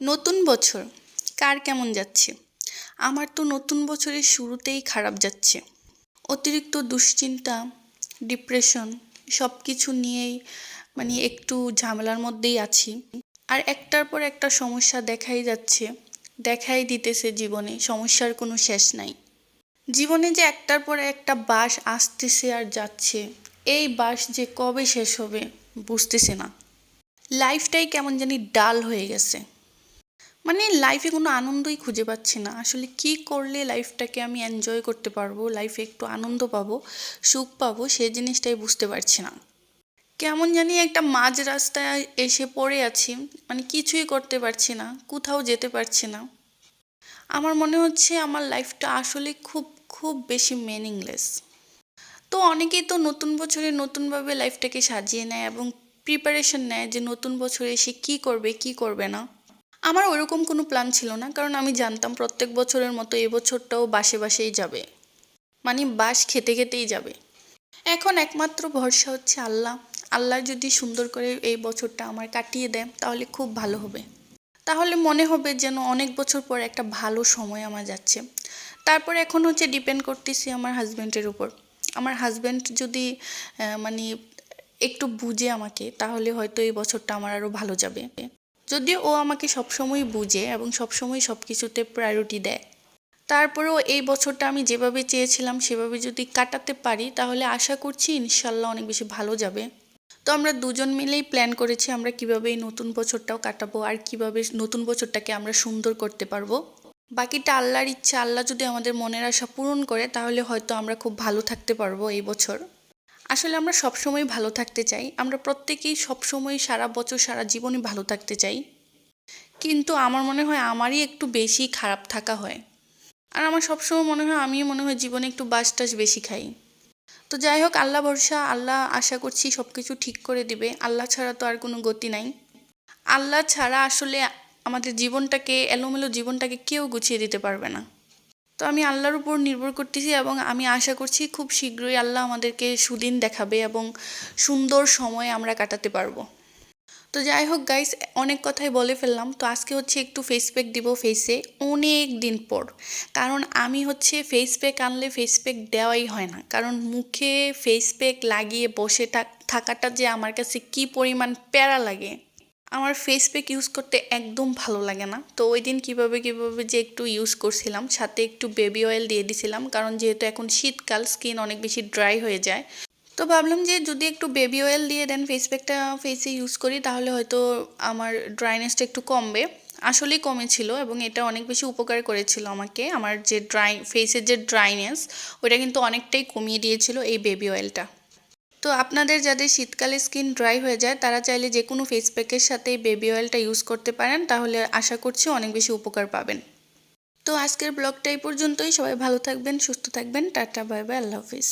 নতুন বছর, কার কেমন যাচ্ছে? আমার তো নতুন বছরের শুরুতেই খারাপ যাচ্ছে। অতিরিক্ত দুশ্চিন্তা ডিপ্রেশন সব কিছু নিয়েই মানে একটু ঝামেলার মধ্যেই আছি। আর একটার পর একটা সমস্যা দেখাই যাচ্ছে, দেখাই দিতেছে জীবনে, সমস্যার কোনো শেষ নাই। জীবনে যে একটার পর একটা বাস আসতেছে আর যাচ্ছে, এই বাস যে কবে শেষ হবে বুঝতেছে না। লাইফটাই কেমন জানি ডাল হয়ে গেছে। মানে লাইফে কোনো আনন্দই খুঁজে পাচ্ছি না। আসলে কি করলে লাইফটাকে আমি এনজয় করতে পারব লাইফে একটু আনন্দ পাবো, সুখ পাবো সেই জিনিসটাই বুঝতে পারছি না। কেমন জানি একটা মাঝ রাস্তায় এসে পড়ে আছি মানে কিছুই করতে পারছি না, কোথাও যেতে পারছি না। আমার মনে হচ্ছে আমার লাইফটা আসলে খুব খুব বেশি মিনিংলেস তো অনেকেই তো নতুন বছরে নতুনভাবে লাইফটাকে সাজিয়ে নেয় এবং প্রিপারেশন নেয় যে নতুন বছরে এসে কী করবে কী করবে না। আমার ওরকম কোনো প্ল্যান ছিল না, কারণ আমি জানতাম প্রত্যেক বছরের মতো এবছরটাও বাসে বাসেই যাবে। মানে বাস খেতে খেতেই যাবে। এখন একমাত্র ভরসা হচ্ছে আল্লাহ। আল্লাহ যদি সুন্দর করে এই বছরটা আমার কাটিয়ে দেয় তাহলে খুব ভালো হবে। তাহলে মনে হবে যেন অনেক বছর পর একটা ভালো সময় আমার যাচ্ছে। তারপর এখন হচ্ছে ডিপেন্ড করতেছি আমার হাজব্যান্ডের উপর। আমার হাজব্যান্ড যদি মানে একটু বুঝে আমাকে, তাহলে হয়তো এই বছরটা আমার আরও ভালো যাবে। যদিও ও আমাকে সবসময় বুঝে এবং সবসময় সব কিছুতে প্রায়োরিটি দেয়। তারপরেও এই বছরটা আমি যেভাবে চেয়েছিলাম সেভাবে যদি কাটাতে পারি, তাহলে আশা করছি ইনশাল্লাহ অনেক বেশি ভালো যাবে। তো আমরা দুজন মিলেই প্ল্যান করেছি আমরা কীভাবে এই নতুন বছরটাও কাটাবো আর কীভাবে নতুন বছরটাকে আমরা সুন্দর করতে পারব। বাকিটা আল্লাহর ইচ্ছা, আল্লাহ যদি আমাদের মনের আশা পূরণ করে, তাহলে হয়তো আমরা খুব ভালো থাকতে পারব এই বছর। আসলে আমরা সবসময় ভালো থাকতে চাই। আমরা প্রত্যেকেই সবসময় সারা বছর সারা জীবনই ভালো থাকতে চাই। কিন্তু আমার মনে হয় আমারই একটু বেশি খারাপ থাকা হয়। আর আমার সবসময় মনে হয় আমি মনে হয় জীবনে একটু বাস টাস বেশি খাই। তো যাই হোক, আল্লাহ ভরসা, আল্লাহ আশা করছি সব কিছু ঠিক করে দিবে। আল্লাহ ছাড়া তো আর কোনো গতি নাই। আল্লাহ ছাড়া আসলে আমাদের জীবনটাকে, এলোমেলো জীবনটাকে কেউ গুছিয়ে দিতে পারবে না। তো আমি আল্লাহর উপর নির্ভর করতেছি এবং আমি আশা করছি খুব শীঘ্রই আল্লাহ আমাদেরকে সুদিন দেখাবে এবং সুন্দর সময় আমরা কাটাতে পারব। তো যাই হোক গাইস অনেক কথাই বলে ফেললাম। তো আজকে হচ্ছে একটু ফেস প্যাক দিব ফেসে অনেক দিন পর। কারণ আমি হচ্ছে ফেস প্যাক আনলে ফেস প্যাক দেওয়াই হয় না। কারণ মুখে ফেস প্যাক লাগিয়ে বসে থাক- থাকাটা যে আমার কাছে কি পরিমাণ প্যারা লাগে আমার ফেস প্যাক ইউজ করতে একদম ভালো লাগে না। তো ওই দিন কীভাবে কীভাবে যে একটু ইউজ করছিলাম, সাথে একটু বেবি অয়েল দিয়ে দিছিলাম, কারণ যেহেতু এখন শীতকাল স্কিন অনেক বেশি ড্রাই হয়ে যায়। তো ভাবলাম যে যদি একটু বেবি অয়েল দিয়ে দেন ফেস প্যাকটা ফেসে ইউজ করি, তাহলে হয়তো আমার ড্রাইনেসটা একটু কমবে। আসলেই কমেছিল এবং এটা অনেক বেশি উপকার করেছিল আমাকে। আমার যে ড্রাই ফেসের যে ড্রাইনেস ওটা কিন্তু অনেকটাই কমিয়ে দিয়েছিল এই বেবি অয়েলটা তো আপনাদের যাদের শীতকালে স্কিন ড্রাই হয়ে যায়, তারা চাইলে যে কোনো ফেস প্যাকের সাথে বেবি অয়েলটা ইউজ করতে পারেন, তাহলে আশা করছি অনেক বেশি উপকার পাবেন। তো আজকের ব্লগটা এই পর্যন্তই, সবাই ভালো থাকবেন, সুস্থ থাকবেন, টাটা বাই বাই আল্লাহ হাফিজ।